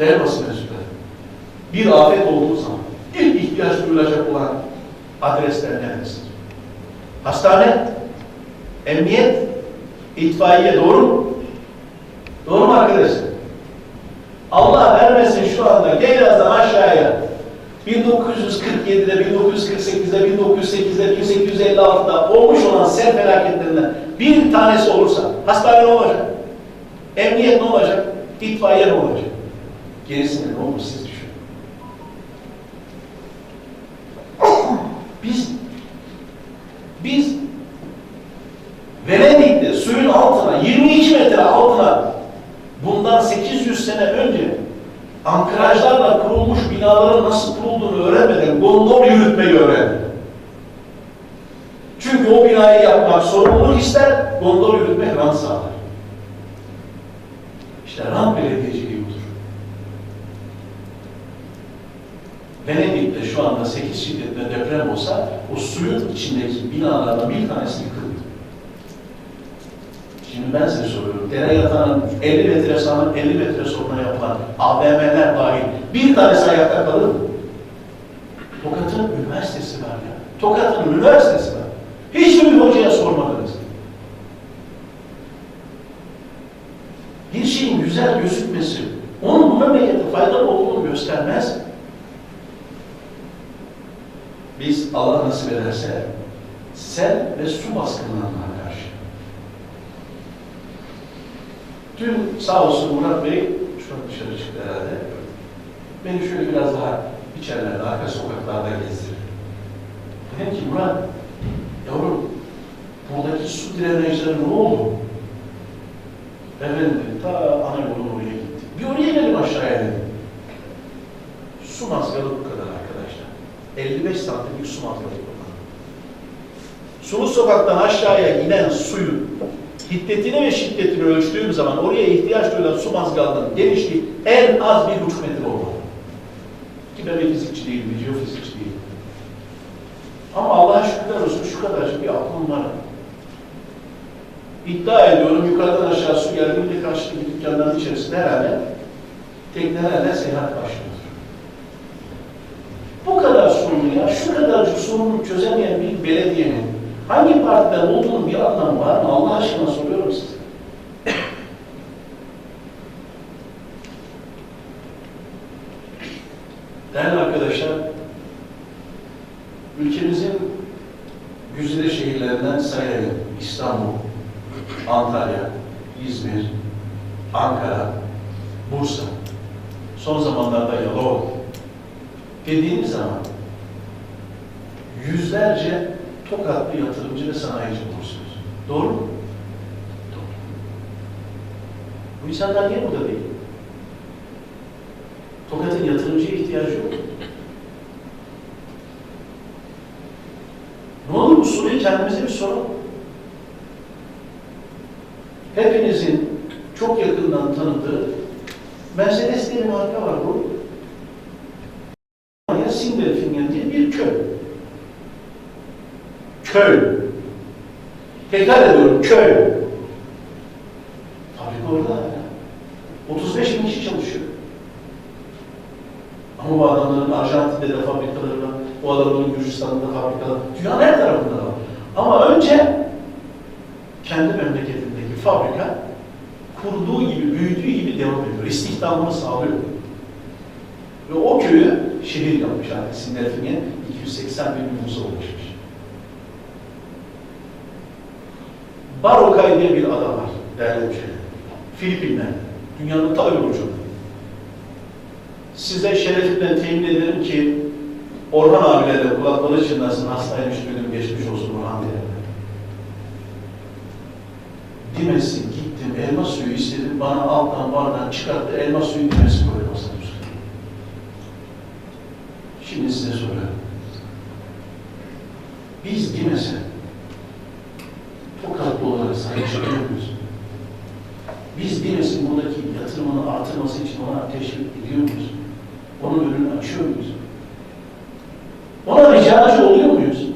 Değerli basın mensupları, bir afet olduğu zaman ilk ihtiyaç duyulacak olan adresler neresidir? Hastane, emniyet, itfaiye doğru mu? Doğru mu arkadaşlar? Allah vermesin şu anda gel birazdan aşağıya 1947'de, 1948'de, 1908'de, 1856'da olmuş olan sel felaketlerinden bir tanesi olursa hastane ne olacak? Emniyet ne olacak? İtfaiye ne olacak? Gerisinde ne olur siz düşünün. Biz biz Venedik'te suyun altına 22 metre altına bundan 800 sene önce ankrajlarla kurulmuş binaların nasıl kurulduğunu öğrenmeden gondol yürütmeyi öğrendi. Çünkü o binayı yapmak sorumluluk ister, gondol yürütmek rant sağlar. İşte rant belediyeciliği budur. Venedik'te şu anda 8 şiddetli deprem olsa o suyun içindeki binalardan bir tanesi yıkıldı. Şimdi ben size soruyorum. Dere yatağının 50 metre sağına 50 metre soluna yapılan AVM'ler dahil bir tanesi ayakta kalır mı? Tokat'ın üniversitesi var ya. Tokat'ın üniversitesi var. Hiç mi bir hocaya sormadınız? Bir şeyin güzel gözükmesi, onun bu memlekete faydalı olduğunu göstermez. Biz Allah nasip ederse sel ve su baskınlarına karşı Dün sağ olsun Murat Bey, şu an dışarı çıktı herhalde. Beni şöyle biraz daha içerilerde, arka sokaklarda gezdirdi. Dedim ki Murat, yavrum buradaki su drenajları ne oldu? Efendim ta ana yolun oraya gitti. Bir oraya gelin aşağıya dedim. Su arkadaşlar. 55 santimlik su bu kadar. Sulu sokaktan aşağıya inen suyun hiddetini ve şiddetini ölçtüğüm zaman oraya ihtiyaç duyulan su mazgalının genişliği en az bir buçuk metre olmalı. Ki ben bir fizikçi değilim, bir jeofizikçi değilim. Ama Allah'a şükürler olsun şu kadarcık bir aklım var. İddia ediyorum yukarıdan aşağı su geldiğinde karşıdaki dükkanların içerisinde herhalde teknelerle seyahat başlıyor. Sorunu ya, şu kadarcık sorunu çözemeyen bir belediyenin hangi partiden olduğunun bir anlamı var mı? Allah aşkına soruyorum size. Yatırımcı ve sanayici bulursunuz. Doğru mu? Doğru. Bu insanlar niye burada değil? Tokat'ın yatırımcıya ihtiyacı yok. Ne olur bu soruyu kendimize bir soralım. Hepinizin çok yakından tanıdığı Mercedes diye marka var bu. Ya Sindelfingen diye bir köy. Köy. Tekrar ediyorum köy. Fabrika orada. 35 bin kişi çalışıyor. Ama bu adamların Arjantin'de de fabrikaları var. Bu adamların Gürcistan'da fabrikaları. Dünyanın her tarafında var. Ama önce kendi memleketindeki fabrika kurduğu gibi, büyüdüğü gibi devam ediyor. İstihdamını sağlıyor. Ve o köyü şehir yapmış artık. Sindelfingen 280 bin nüfusa ulaşmış. Barokay diye bir adam var değerli hemşehrilerim. Filipinler. Dünyanın ta öbür ucunda. Size şerefimden temin ederim ki Orhan abiyle de kulakları çınlasın hastaymış benim geçmiş olsun Orhan diye. Dimesin gittim elma suyu istedim bana alttan bardan çıkarttı elma suyu dimesi koydu masanın. Şimdi size soruyorum. Biz Dimes'e Çıkıyor muyuz? Biz Dimes'in buradaki yatırımını artırması için ona teşvik ediyor muyuz? Onun önünü açıyor muyuz? Ona ricacı oluyor muyuz?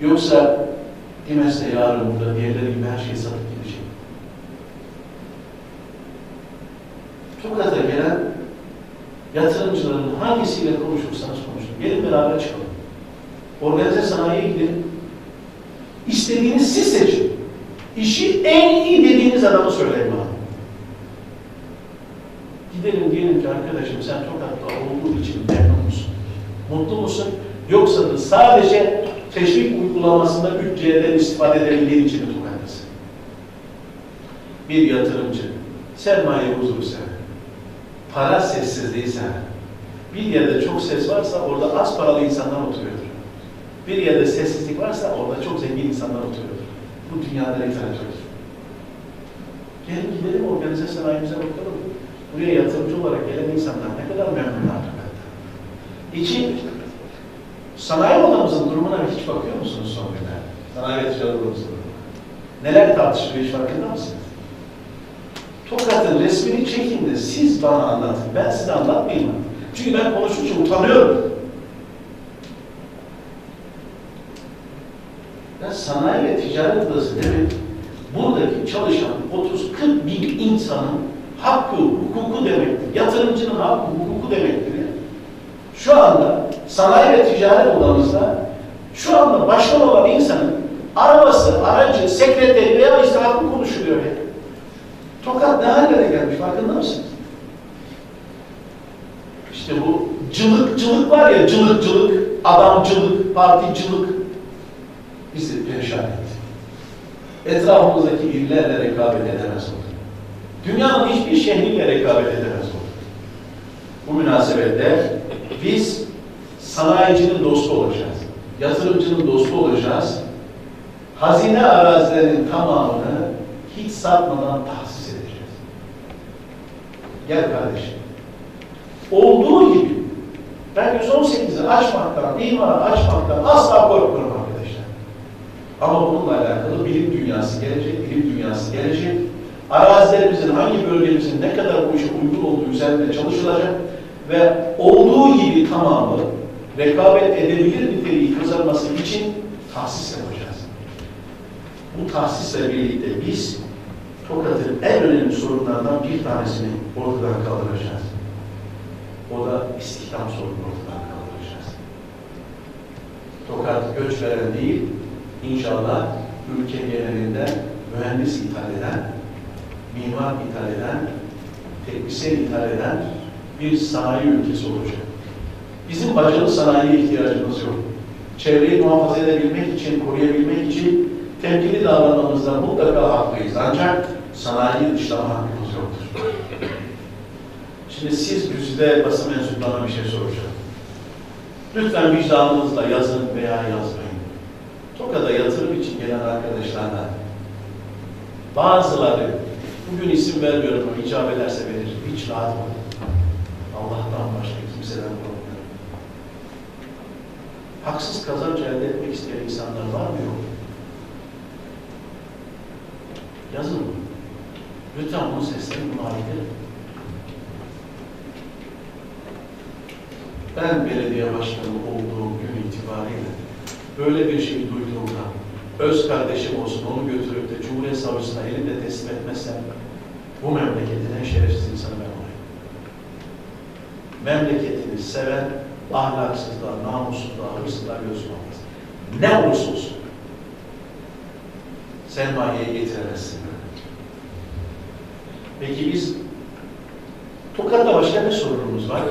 Yoksa Dimes'te yarın burada diğerleri gibi her şeyi satıp gidecek. Yatırımcıların hangisiyle konuşursanız konuşun. Gelin beraber çıkalım. Organize sanayiye gidelim. İstediğiniz siz seçin. İşi en iyi dediğiniz adamı söyleyin bana. Gidelim diyelim ki arkadaşım sen Tokat'ta olduğu için memnun musun? Mutlu musun? Yoksa da sadece teşvik uygulamasında bütçeden istifade edebildiğin için mi? Bir yatırımcı, sermaye huzuru sever. Para sessizliği. Bir yerde çok ses varsa orada az paralı insanlar oturuyordur. Bir yerde sessizlik varsa orada çok zengin insanlar oturuyordur. Bu dünyada literatürdür. Gelin gidelim organize sanayimize bakalım. Buraya yatırımcı olarak gelen insanlar ne kadar memnunlar. İçin sanayi odamızın durumuna hiç bakıyor musunuz son günlerde? Sanayi ticaret odamızın. Neler tartışılıyor hiç farkında mısınız? Tokat'ın resmini çekin de siz bana anlatın. Ben size anlatmayayım. Çünkü ben konuşunca utanıyorum. Ya sanayi ve ticaret odası demek buradaki çalışan 30-40 bin insanın hakkı, hukuku demektir. Yatırımcının hakkı, hukuku demektir. Şu anda sanayi ve ticaret odamızda şu anda başkan olan insanın arabası, aracı, sekreteri veya işte hakkı konuşuluyor ya. Tokat ne hallere gelmiş farkında mısınız? İşte bu cılıkçılık var ya, cılıkçılık, adamcılık, particilik bizi perişan etti. Etrafımızdaki illerle rekabet edemez olduk. Dünyanın hiçbir şehriyle rekabet edemez olduk. Bu münasebetle biz sanayicinin dostu olacağız. Yatırımcının dostu olacağız. Hazine arazilerinin tamamını hiç satmadan tahsis edeceğiz. Gel kardeşim. Olduğu gibi ben 118'i açmaktan, imara açmaktan asla korkmuyorum. Ama bununla alakalı bilim dünyası gelecek, bilim dünyası gelecek. Arazilerimizin hangi bölgemizin ne kadar bu işe uygun olduğu üzerinde çalışılacak ve olduğu gibi tamamı rekabet edebilir niteliği kazanması için tahsis yapacağız. Bu tahsisle birlikte biz Tokat'ın en önemli sorunlarından bir tanesini ortadan kaldıracağız. O da istihdam sorunu ortadan kaldıracağız. Tokat göç veren değil, inşallah ülke genelinde mühendis ithal eden, mimar ithal eden, teknisyen ithal eden bir sanayi ülkesi olacak. Bizim bacalı sanayiye ihtiyacımız yok. Çevreyi muhafaza edebilmek için, koruyabilmek için temkinli davranmamızda mutlaka haklıyız. Ancak sanayi dışlama hakkımız yoktur. Şimdi siz güzide basın mensuplarına bir şey soracağım. Lütfen vicdanınızla yazın veya yazmayın. Tokat'a yatırım için gelen arkadaşlarla bazıları, bugün isim vermiyorum ama icap ederse verir. Hiç rahat olun. Allah'tan başka kimseden korkmuyorum. Haksız kazanç elde etmek isteyen insanlar var mı yok? Yazın? Lütfen bunu seslenin, bunu. Ben belediye başkanı olduğum gün itibariyle böyle bir şey duyduğumda öz kardeşim olsun onu götürüp de Cumhuriyet Savcısına elinde teslim etmezsem bu memleketin en şerefsiz insanı ben olayım. Memleketini seven ahlaksızlığa, namussuzluğa, hırsızlığa göz olmaz. Ne olursa olsun. Sermayeyi getiremezsin. Peki biz Tokat'ta başka ne sorunumuz var?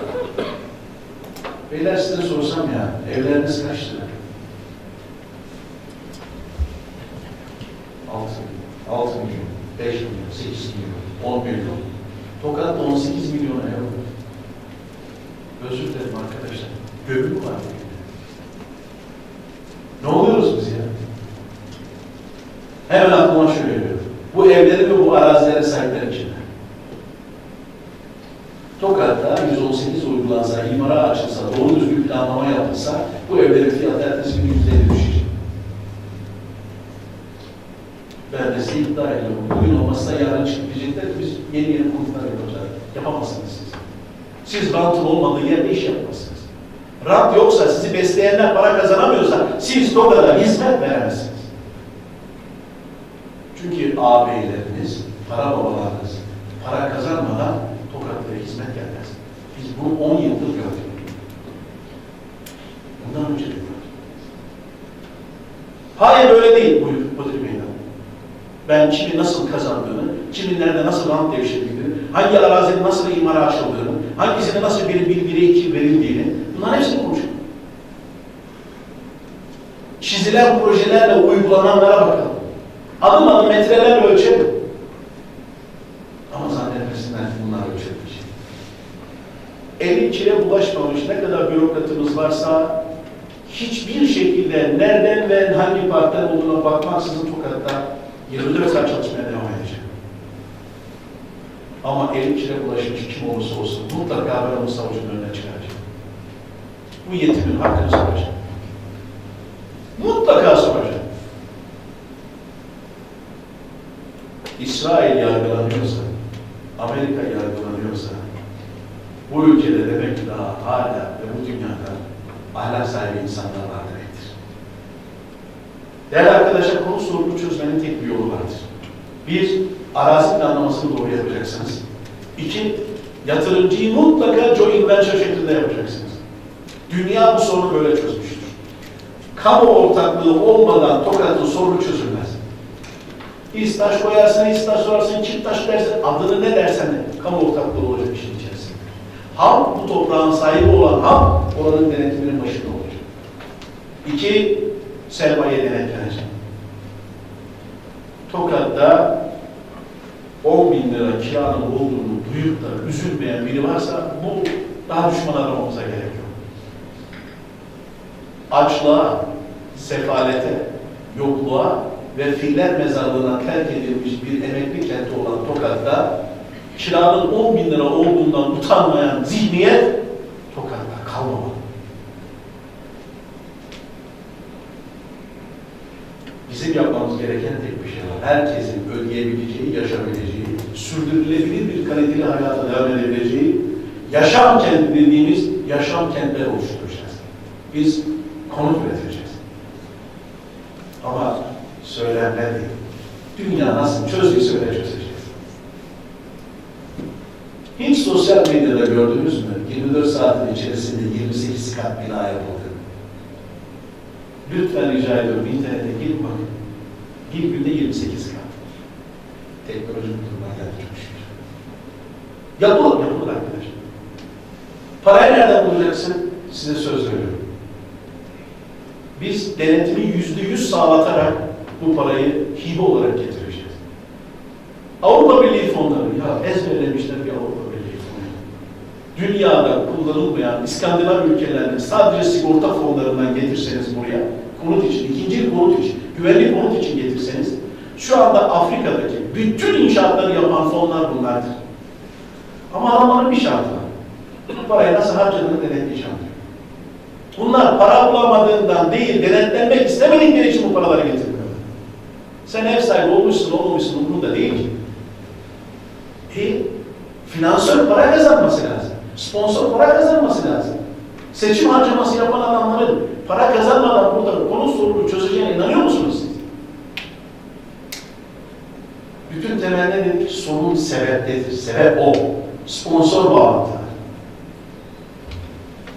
Beyler size sorsam ya, evleriniz kaç lira? 6 milyon, 6 milyon, 5 milyon, 8 milyon, 10 milyon. Tokat'ta 18 milyon euro. Özür dilerim arkadaşlar. Gömü var. Ne oluyoruz biz ya? Hemen aklıma şöyle geliyor. Bu evleri ve bu arazilerin sahipleri için. Tokat'ta 118 uygulansa, imara açılsa, doğru düzgün planlama yapılsa bu evlerin fiyatı ertesi gün %50 düşecek. İddia ediyorum. Bugün olmazsa yarın ki biz yeni yeni konutlar yapacağız. Yapamazsınız siz. Siz rantın olmadığı yerde iş yapamazsınız. Rant yoksa, sizi besleyenler para kazanamıyorsa siz Tokat'a hizmet veremezsiniz. Çünkü ağabeyleriniz, para babalarınız para kazanmadan Tokat'ta hizmet gelmez. Biz bunu 10 yıldır gördük. Bundan önce de gördük. Hayır öyle değil buyur Kadir Meydan. Ben kimin nasıl kazandığını, kimin nerede nasıl rant devşirdiğini, hangi arazinin nasıl imara açıldığını, hangisine nasıl bir bire iki verildiğini, bunların hepsini konuşuyorum. Çizilen projelerle uygulananlara bakalım. Adım adım metrelerle ölçelim. Ama zannetmesinler ki bunlar ölçülmeyecek. Eli kire bulaşmamış ne kadar bürokratımız varsa hiçbir şekilde nereden ve hangi partiden olduğuna bakmaksızın Tokat'ta 24 saat çalışmaya devam edecek. Ama eli kire bulaşmış kim olursa olsun mutlaka ben onu savcının önüne çıkaracağım. Bu yetimin hakkını soracağım. Mutlaka soracağım. İsrail yargılanıyorsa, Amerika yargılanıyorsa, bu ülkede demek ki daha hala ve bu dünyada ahlak sahibi insanlar var. Değerli arkadaşlar, konu sorunu çözmenin tek bir yolu vardır. Bir, arazi planlamasını doğru yapacaksınız. İki, yatırımcıyı mutlaka joint venture şeklinde yapacaksınız. Dünya bu sorunu böyle çözmüştür. Kamu ortaklığı olmadan Tokat'ın sorunu çözülmez. İstaş koyarsın, istaş sorarsın, çift dersin, adını ne dersen de kamu ortaklığı olacak işin içerisinde. Ham, bu toprağın sahibi olan ham, oranın denetiminin başında olacak. İki, sermaye denetlenecek. Tokat'ta 10 bin lira kiranın olduğunu duyup da üzülmeyen biri varsa bu daha düşman aramamıza gerek yok. Açlığa, sefalete, yokluğa ve filler mezarlığına terk edilmiş bir emekli kenti olan Tokat'ta kiranın 10 bin lira olduğundan utanmayan zihniyet Tokat'ta kalmamalı. Bizim yapmamız gereken tek bir şey var. Herkesin ödeyebileceği, yaşayabileceği, sürdürülebilir bir kaliteli hayata devam edebileceği yaşam kenti dediğimiz yaşam kentleri oluşturacağız. Biz konut üreteceğiz. Ama söylemler değil. Dünya nasıl çözdüyse öyle çözeceğiz. Hiç sosyal medyada gördünüz mü? 24 saatin içerisinde 28 kat bina yapıldı. Lütfen rica ediyorum internete girin bakın. Bir günde 28 kat. Teknoloji bu duruma geldi çok şükür. Yapılır, yapılır arkadaşlar. Parayı nereden bulacaksın? Size söz veriyorum. Biz denetimi yüzde yüz sağlatarak bu parayı hibe olarak getireceğiz. Avrupa Birliği fonları, ya ezberlemişler bir Avrupa Birliği fonu. Dünyada kullanılmayan İskandinav ülkelerinin sadece sigorta fonlarından getirseniz buraya, konut için, ikinci konut için, güvenlik konut için getirseniz, şu anda Afrika'daki bütün inşaatları yapan fonlar bunlardır. Ama adamların bir şartı var. Parayı nasıl harcadığını denetleyeceğim. Bunlar para bulamadığından değil, denetlenmek istemedikleri için bu paraları getirmiyorlar. Sen ev sahibi olmuşsun, olmamışsın umurunda değil ki. E, finansör para kazanması lazım. Sponsor para kazanması lazım. Seçim harcaması yapan adamların para kazanmadan burada konu sorunu çözeceğine inanıyor musunuz siz? Bütün temelde dedik ki sorun sebeptedir. Sebep o. Sponsor bağlantılar.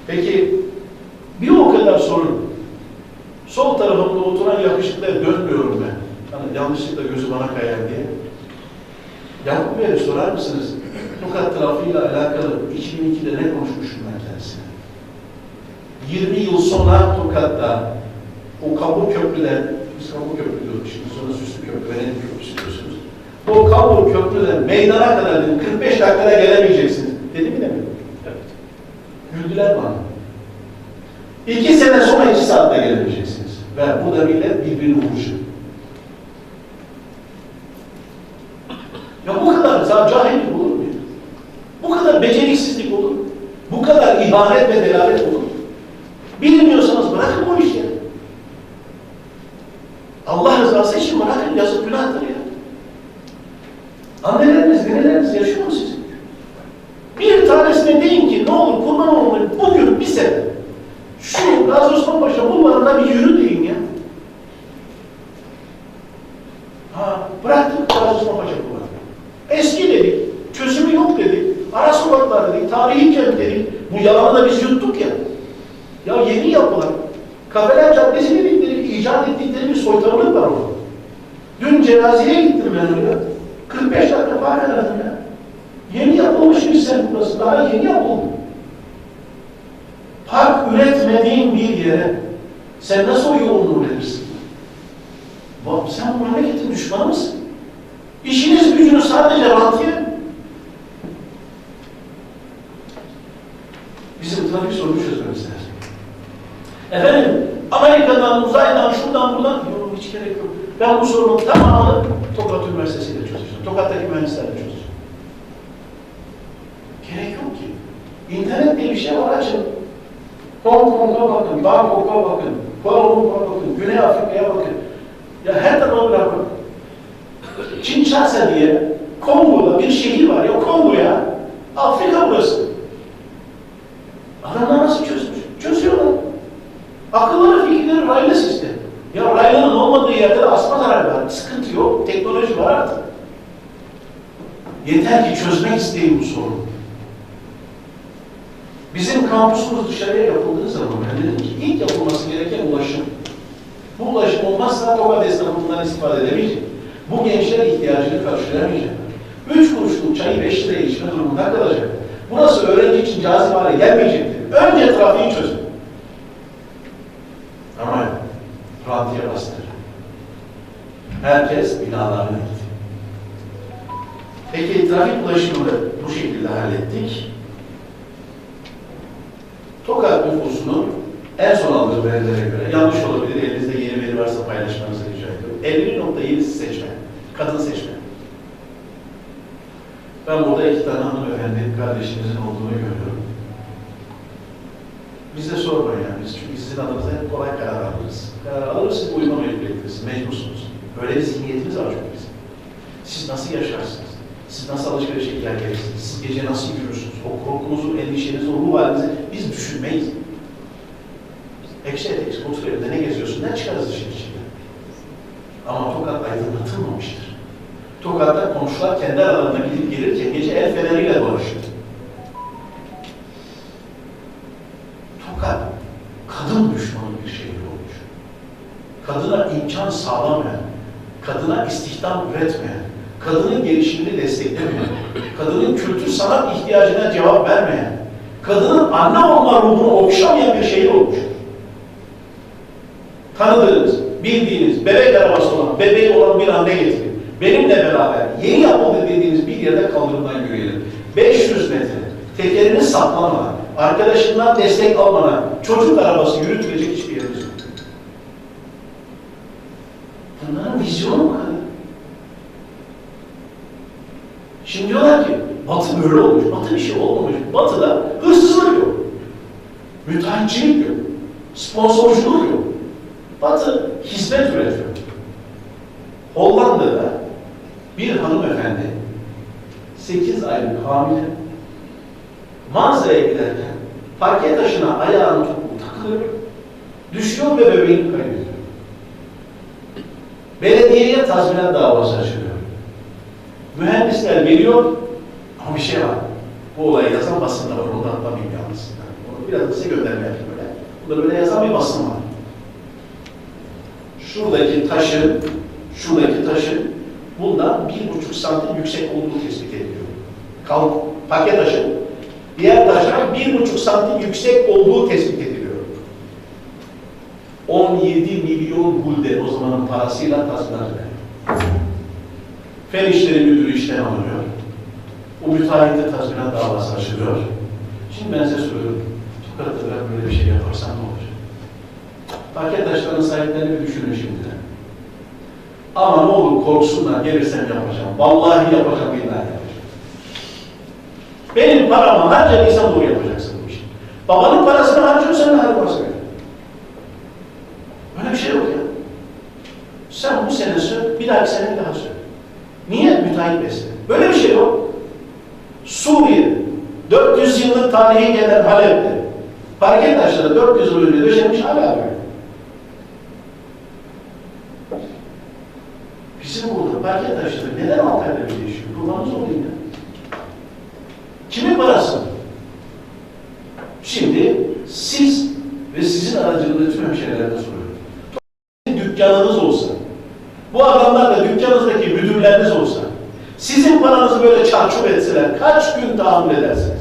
Peki bir o kadar sorun. Sol tarafımda oturan yakışıklıya dönmüyorum ben. Hani yanlışlıkla gözü bana kayar diye. Yakup Bey'e sorar mısınız? Tokat trafiğiyle alakalı 2002'de ne konuşmuşum? 20 yıl sonra Tokat'ta o kabul köprüden, biz kabul köprü diyorduk şimdi sonra Süslü Köprü, Venedik Köprüsü diyorsunuz. O kabul köprüden meydana kadar dedim 45 dakikada gelemeyeceksiniz. Dedi mi demiyor? Evet. Güldüler bana. İki sene sonra iki saatte gelemeyeceksiniz. Ve burada millet birbirini vuracak. Ya bu kadar cahillik olur mu? Bu kadar beceriksizlik olur mu? Bu kadar ihanet ve delalet olur mu? Bilmiyorsanız bırakın bu işi ya. Allah rızası için bırakın yazık günahtır ya. Anneleriniz, neneleriniz yaşıyor mu sizin? Bir tanesine deyin ki ne olur kurban olmayın bugün bir sene şu Gazi Osman Paşa bulvarında bir yürü deyin ya. Ha, bıraktık Gazi Osman Paşa bulvarını. Eski dedik, çözümü yok dedik. ara sokaklar dedik, tarihi kent dedik. Bu yalanı da biz yuttuk ya. Ya yeni yapılan Kafeler Caddesi dedikleri, icat ettikleri bir soytarılık var orada. Dün cenazeye gittim ben oraya. 45 dakika park aradım ya. Yeni yapılmış bir semt burası. Daha yeni yapıldı. Park üretmediğin bir yere sen nasıl o yoğunluğu verirsin? Bak sen bu memleketin düşmanı mısın? İşiniz gücünüz sadece rantiye. Bizim trafik sorunu çözmemiz lazım. Efendim, Amerika'dan, uzaydan, şuradan, buradan, yok hiç gerek yok. Ben bu sorunun tamamını Tokat Üniversitesi'yle çözeceğim. Tokat'taki mühendislerle çözeceğim. Gerek yok ki. İnternet diye bir şey var açın. Hong Kong'a bakın, Bangkok'a bakın, Kuala Lumpur'a bakın, Güney Afrika'ya bakın. Ya her tarafa bırakın. Kinshasa diye Kongo'da bir şehir var ya Kongo ya. Afrika burası. Adamlar nasıl çözmüş? Çözüyorlar. Akılları fikirleri raylı sistem. Ya rayların olmadığı yerde de asma zarar var. Sıkıntı yok. Teknoloji var artık. Yeter ki çözmek isteyin bu sorunu. Bizim kampüsümüz dışarıya yapıldığı zaman ben dedim ki ilk yapılması gereken ulaşım. Bu ulaşım olmazsa Tokat esnafı bundan istifade edemeyecek. Bu gençler ihtiyacını karşılayamayacaklar. Üç kuruşluk çayı beş liraya içme durumunda kalacak. Burası öğrenci için cazip hale gelmeyecektir. Önce trafiği çözün. Ama rantiye bastırır. Herkes binalarına gitti. Peki trafik ulaşımını bu şekilde hallettik. Tokat nüfusunun en son aldığı verilere göre, yanlış olabilir, elinizde yeni veri varsa paylaşmanızı rica ediyorum. 50.7'si seçmen, kadın seçmen. Ben burada iki tane hanımefendi kardeşimizin olduğunu görüyorum. Bize sormayın yani, biz çünkü sizin adınıza hep kolay karar alırız. Karar alırız, uyma mecburiyetlisiniz, mecbursunuz. Böyle bir zihniyetimiz var çünkü bizim. Siz nasıl yaşarsınız? Siz nasıl alışverişe gider gelirsiniz? Siz gece nasıl yürürsünüz? O korkunuzu, endişenizi, o ruh halinizi biz düşünmeyiz. Ekşi etek, otur evde ne geziyorsun, ne çıkarız işin içinde? Ama Tokat aydınlatılmamıştır. Tokat'ta komşular kendi aralarında gidip gelirken gece el feneriyle dolaşıyor. Tokat, kadın düşmanı bir şehir olmuş. Kadına imkan sağlamayan, kadına istihdam üretmeyen, kadının gelişimini desteklemeyen, kadının kültür sanat ihtiyacına cevap vermeyen, kadının anne olma ruhunu okşamayan bir şehir olmuş. Tanıdığınız, bildiğiniz, bebek arabası olan, bebeği olan bir anne getirin. Benimle beraber yeni yapıldı dediğiniz bir yerde kaldırımdan yürüyelim. 500 metre, tekerini saplamadan, arkadaşından destek almadan çocuk arabası yürütülecek hiçbir yerimiz yok. Bunların vizyonu mu kadar? Şimdi diyorlar ki, Batı böyle olmuş, Batı bir şey olmamış. Batı'da hırsızlık yok. Müteahhitçilik yok. Sponsorculuk yok. Batı hizmet üretiyor. Hollanda'da bir hanımefendi 8 aylık hamile mağazaya giderken parke taşına ayağını takılıyor, düşüyor ve bebeğini kaybediyor. Belediyeye tazminat davası açılıyor. Mühendisler geliyor ama bir şey var. Bu olayı yazan basın da var. Onu da atlamayayım yalnız. Onu biraz da size gönderme böyle. Burada böyle yazan bir basın var. Şuradaki taşın, şuradaki taşın bundan bir buçuk santim yüksek olduğu tespit ediliyor. Kalk, paket taşı. Diğer taşlar bir buçuk santim yüksek olduğu tespit ediliyor. 17 milyon gulden o zamanın parasıyla veriliyor. Fen İşleri Müdürü işten alınıyor. O müteahhite tazminat davası açılıyor. Şimdi ben size soruyorum. Tokat'ta ben böyle bir şey yaparsam ne olur? Paket sahiplerini bir düşünün şimdi. Ama ne olur korksunlar, gelirsem yapacağım. Vallahi yapacağım, billahi yapacağım. Benim paramı harcadıysan doğru yapacaksın bu işi. Babanın parasını harcıyorsan ne harcaması gerekiyor? Öyle bir şey yok ya. Sen bu sene sür, bir dahaki sene bir daha sür. Niye müteahhit besle? Böyle bir şey yok. Suriye, 400 yıllık tarihi gelen Halep'te, parke taşları 400 yıl önce döşenmiş hala böyle. Bizim burada parke taşları neden Antalya'da değişiyor? Kurbanız olayım ya. Kimin Şimdi siz ve sizin aracılığıyla tüm hemşehrilerine soruyorum. Dükkanınız olsa, bu adamlar da dükkanınızdaki müdürleriniz olsa, sizin paranızı böyle çarçur etseler kaç gün tahammül edersiniz?